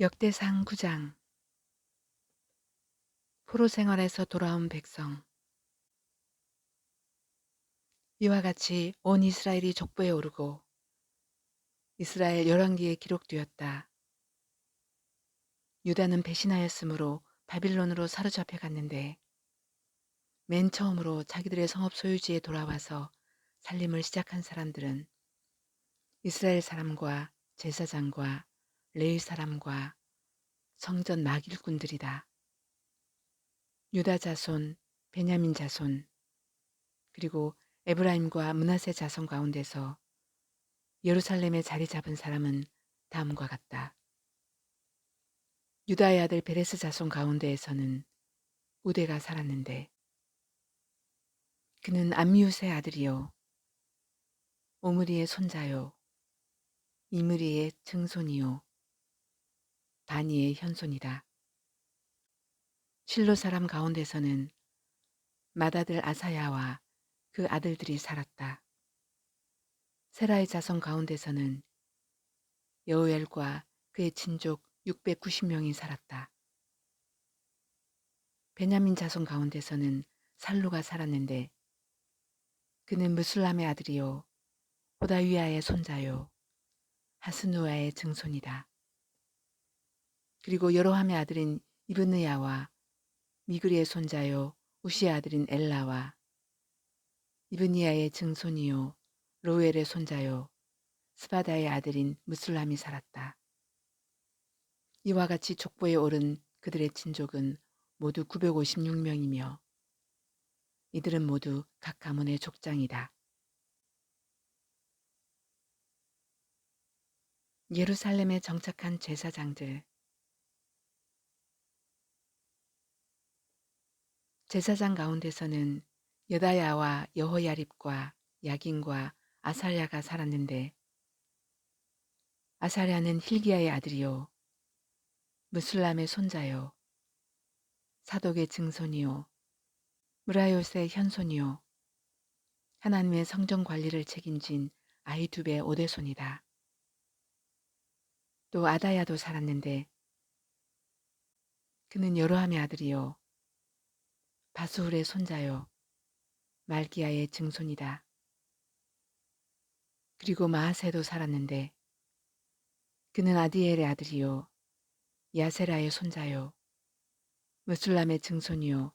역대상 9장 포로 생활에서 돌아온 백성 이와 같이 온 이스라엘이 족보에 오르고 이스라엘 열왕기에 기록되었다. 유다는 배신하였으므로 바빌론으로 사로잡혀 갔는데 맨 처음으로 자기들의 성읍 소유지에 돌아와서 살림을 시작한 사람들은 이스라엘 사람과 제사장과 레위 사람과 성전 마길꾼들이다. 유다 자손, 베냐민 자손, 그리고 에브라임과 문하세 자손 가운데서 예루살렘에 자리 잡은 사람은 다음과 같다. 유다의 아들 베레스 자손 가운데에서는 우대가 살았는데 그는 암미웃의 아들이요 오므리의 손자요 이므리의 증손이요 바니의 현손이다. 실로 사람 가운데서는 맏아들 아사야와 그 아들들이 살았다. 세라의 자손 가운데서는 여우엘과 그의 친족 690명이 살았다. 베냐민 자손 가운데서는 살루가 살았는데 그는 무술람의 아들이요 호다위아의 손자요 하스누아의 증손이다. 그리고 여로함의 아들인 이브느야와 미그리의 손자요 우시의 아들인 엘라와 이브니아의 증손이요 로엘의 손자요 스바다의 아들인 무술람이 살았다. 이와 같이 족보에 오른 그들의 친족은 모두 956명이며 이들은 모두 각 가문의 족장이다. 예루살렘에 정착한 제사장들 제사장 가운데서는 여다야와 여호야립과 야긴과 아살야가 살았는데 아살야는 힐기야의 아들이요 무술람의 손자요 사독의 증손이요 무라요스의 현손이요 하나님의 성전 관리를 책임진 아이두베의 오대손이다. 또 아다야도 살았는데 그는 여로함의 아들이요 바수울의 손자요 말기야의 증손이다. 그리고 마하세도 살았는데 그는 아디엘의 아들이요 야세라의 손자요 무술람의 증손이요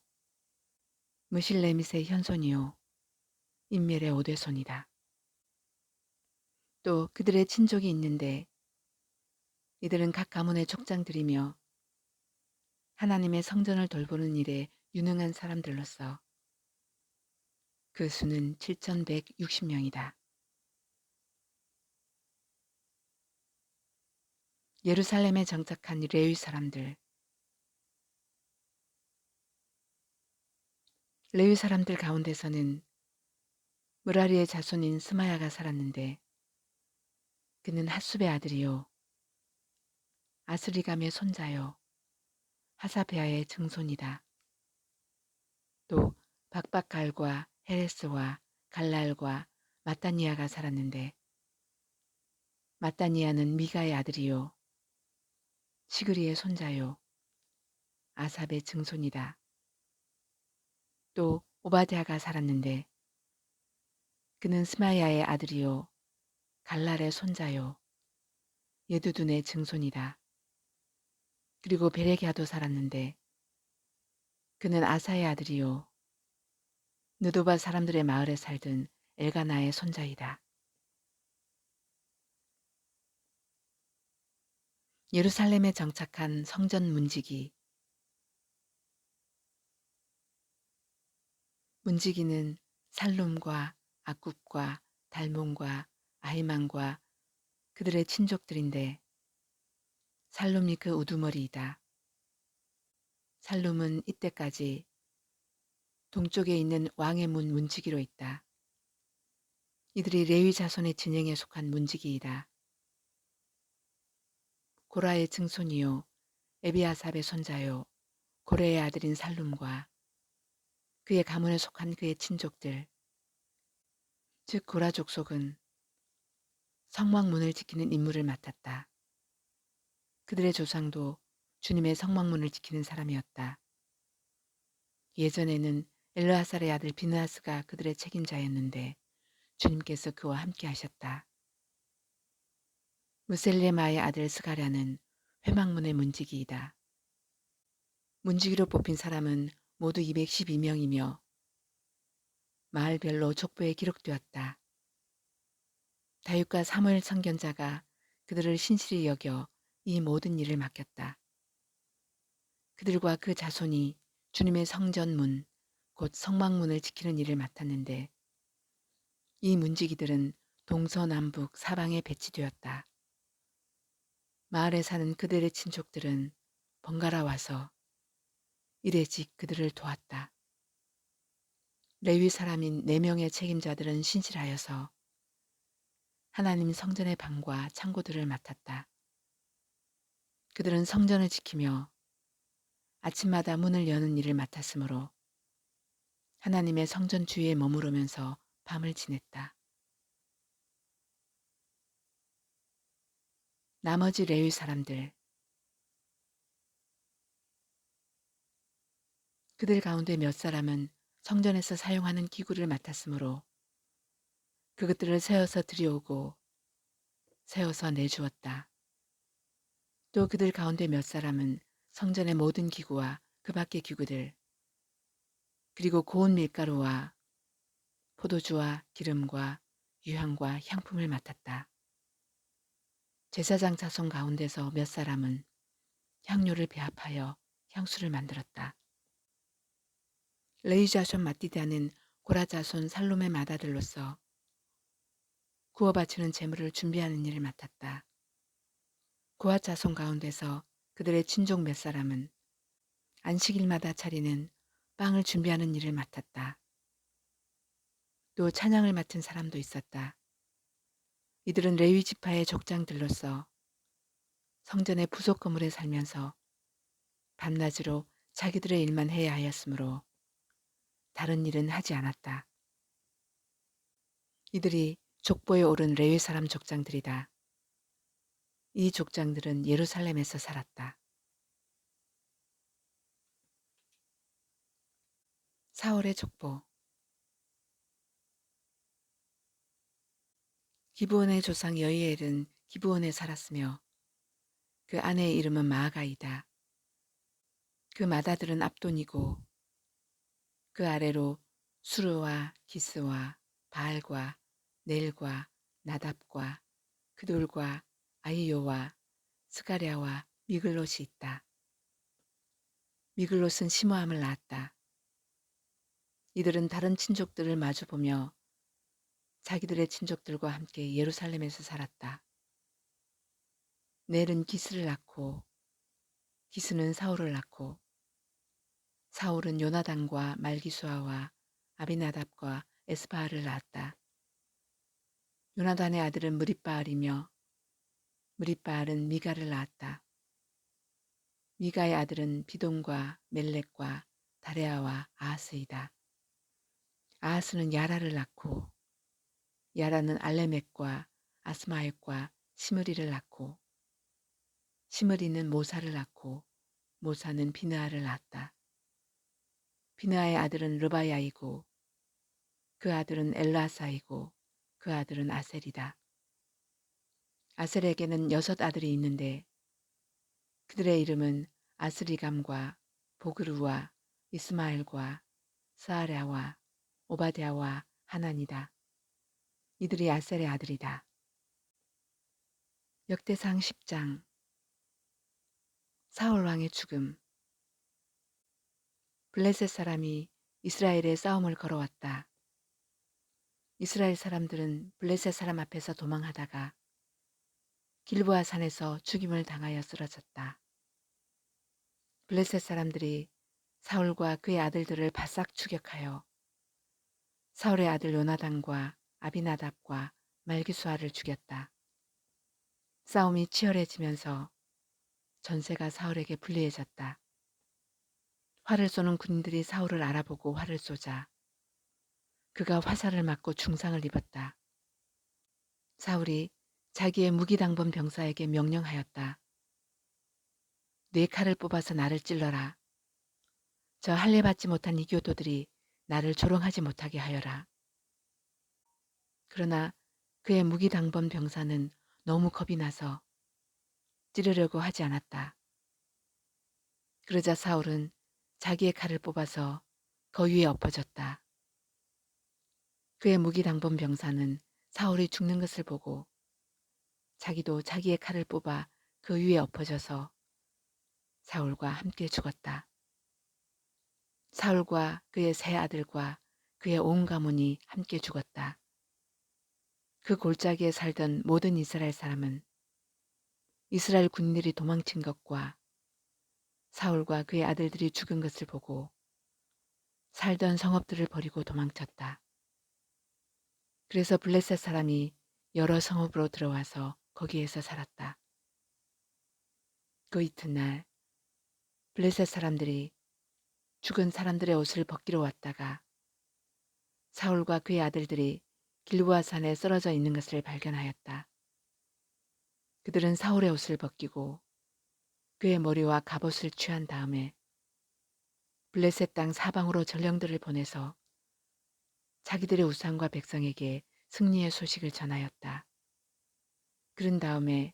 무실레밋의 현손이요 인멜의 오대손이다. 또 그들의 친족이 있는데 이들은 각 가문의 족장들이며 하나님의 성전을 돌보는 일에 유능한 사람들로서 그 수는 7,160명이다. 예루살렘에 정착한 레위 사람들 레위 사람들 가운데서는 무라리의 자손인 스마야가 살았는데 그는 핫숲의 아들이요 아스리감의 손자요 하사베아의 증손이다. 또 박박갈과 헤레스와 갈랄과 마따니아가 살았는데 마따니아는 미가의 아들이요 시그리의 손자요 아삽의 증손이다. 또 오바댜가 살았는데 그는 스마야의 아들이요 갈랄의 손자요 예두둔의 증손이다. 그리고 베레기아도 살았는데 그는 아사의 아들이요 느도바 사람들의 마을에 살던 엘가나의 손자이다. 예루살렘에 정착한 성전 문지기 문지기는 살룸과 아굽과 달몬과 아히만과 그들의 친족들인데 살룸이 그 우두머리이다. 살룸은 이때까지 동쪽에 있는 왕의 문 문지기로 있다. 이들이 레위 자손의 진영에 속한 문지기이다. 고라의 증손이요 에비아삽의 손자요 고레의 아들인 살룸과 그의 가문에 속한 그의 친족들 즉 고라 족속은 성막문을 지키는 임무를 맡았다. 그들의 조상도 주님의 성막문을 지키는 사람이었다. 예전에는 엘르하살의 아들 비느하스가 그들의 책임자였는데 주님께서 그와 함께 하셨다. 무셀레마의 아들 스가랴는 회막문의 문지기이다. 문지기로 뽑힌 사람은 모두 212명이며 마을별로 족보에 기록되었다. 다윗과 사무엘 선견자가 그들을 신실히 여겨 이 모든 일을 맡겼다. 그들과 그 자손이 주님의 성전문, 곧 성막문을 지키는 일을 맡았는데 이 문지기들은 동서남북 사방에 배치되었다. 마을에 사는 그들의 친족들은 번갈아 와서 이래직 그들을 도왔다. 레위 사람인 네 명의 책임자들은 신실하여서 하나님 성전의 방과 창고들을 맡았다. 그들은 성전을 지키며 아침마다 문을 여는 일을 맡았으므로 하나님의 성전 주위에 머무르면서 밤을 지냈다. 나머지 레위 사람들 그들 가운데 몇 사람은 성전에서 사용하는 기구를 맡았으므로 그것들을 세워서 들여오고 세워서 내주었다. 또 그들 가운데 몇 사람은 성전의 모든 기구와 그 밖의 기구들 그리고 고운 밀가루와 포도주와 기름과 유향과 향품을 맡았다. 제사장 자손 가운데서 몇 사람은 향료를 배합하여 향수를 만들었다. 레이 자손 마띠다는 고라 자손 살롬의 맏아들로서 구워 바치는 재물을 준비하는 일을 맡았다. 고아 자손 가운데서 그들의 친족 몇 사람은 안식일마다 차리는 빵을 준비하는 일을 맡았다. 또 찬양을 맡은 사람도 있었다. 이들은 레위 지파의 족장들로서 성전의 부속 건물에 살면서 밤낮으로 자기들의 일만 해야 하였으므로 다른 일은 하지 않았다. 이들이 족보에 오른 레위 사람 족장들이다. 이 족장들은 예루살렘에서 살았다. 사월의 족보 기브온의 조상 여이엘은 기브온에 살았으며 그 아내의 이름은 마아가이다. 그 맏아들은 압돈이고 그 아래로 수르와 기스와 바알과 넬과 나답과 그돌과 아이요와 스가랴와 미글롯이 있다. 미글롯은 시모함을 낳았다. 이들은 다른 친족들을 마주보며 자기들의 친족들과 함께 예루살렘에서 살았다. 넬은 기스를 낳고 기스는 사울을 낳고 사울은 요나단과 말기수아와 아비나답과 에스바알을 낳았다. 요나단의 아들은 무리바알이며 무리바알은 미가를 낳았다. 미가의 아들은 비동과 멜렉과 다레아와 아하스이다. 아하스는 야라를 낳고 야라는 알레멕과 아스마액과 시므리를 낳고 시므리는 모사를 낳고 모사는 비느아를 낳았다. 비느아의 아들은 르바야이고 그 아들은 엘라사이고 그 아들은 아셀이다. 아셀에게는 여섯 아들이 있는데 그들의 이름은 아스리감과 보그루와 이스마엘과 사아랴와 오바댜와 하난이다. 이들이 아셀의 아들이다. 역대상 10장 사울 왕의 죽음 블레셋 사람이 이스라엘에 싸움을 걸어왔다. 이스라엘 사람들은 블레셋 사람 앞에서 도망하다가 길보아 산에서 죽임을 당하여 쓰러졌다. 블레셋 사람들이 사울과 그의 아들들을 바싹 추격하여 사울의 아들 요나단과 아비나답과 말기수아를 죽였다. 싸움이 치열해지면서 전세가 사울에게 불리해졌다. 활을 쏘는 군인들이 사울을 알아보고 활을 쏘자 그가 화살을 맞고 중상을 입었다. 사울이 자기의 무기당번 병사에게 명령하였다. 네 칼을 뽑아서 나를 찔러라. 저 할례 받지 못한 이교도들이 나를 조롱하지 못하게 하여라. 그러나 그의 무기당번 병사는 너무 겁이 나서 찌르려고 하지 않았다. 그러자 사울은 자기의 칼을 뽑아서 거위에 엎어졌다. 그의 무기당번 병사는 사울이 죽는 것을 보고 자기도 자기의 칼을 뽑아 그 위에 엎어져서 사울과 함께 죽었다. 사울과 그의 세 아들과 그의 온 가문이 함께 죽었다. 그 골짜기에 살던 모든 이스라엘 사람은 이스라엘 군인들이 도망친 것과 사울과 그의 아들들이 죽은 것을 보고 살던 성읍들을 버리고 도망쳤다. 그래서 블레셋 사람이 여러 성읍으로 들어와서 거기에서 살았다. 그 이튿날 블레셋 사람들이 죽은 사람들의 옷을 벗기러 왔다가 사울과 그의 아들들이 길보아 산에 쓰러져 있는 것을 발견하였다. 그들은 사울의 옷을 벗기고 그의 머리와 갑옷을 취한 다음에 블레셋 땅 사방으로 전령들을 보내서 자기들의 우상과 백성에게 승리의 소식을 전하였다. 그런 다음에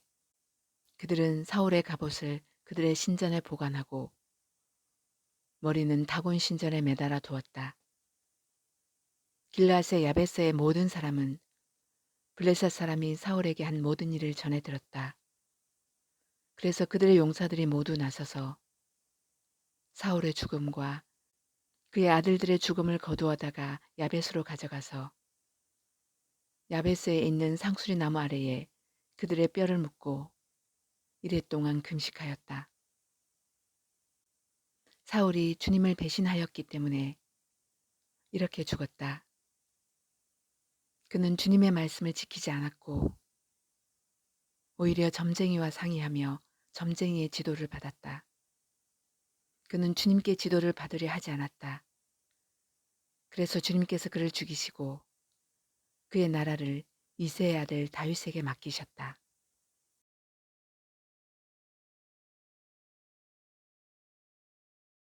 그들은 사울의 갑옷을 그들의 신전에 보관하고 머리는 다곤 신전에 매달아 두었다. 길라스의 야베스의 모든 사람은 블레셋 사람이 사울에게 한 모든 일을 전해 들었다. 그래서 그들의 용사들이 모두 나서서 사울의 죽음과 그의 아들들의 죽음을 거두어다가 야베스로 가져가서 야베스에 있는 상수리 나무 아래에 그들의 뼈를 묻고 이래 동안 금식하였다. 사울이 주님을 배신하였기 때문에 이렇게 죽었다. 그는 주님의 말씀을 지키지 않았고 오히려 점쟁이와 상의하며 점쟁이의 지도를 받았다. 그는 주님께 지도를 받으려 하지 않았다. 그래서 주님께서 그를 죽이시고 그의 나라를 이세의 아들 다윗에게 맡기셨다.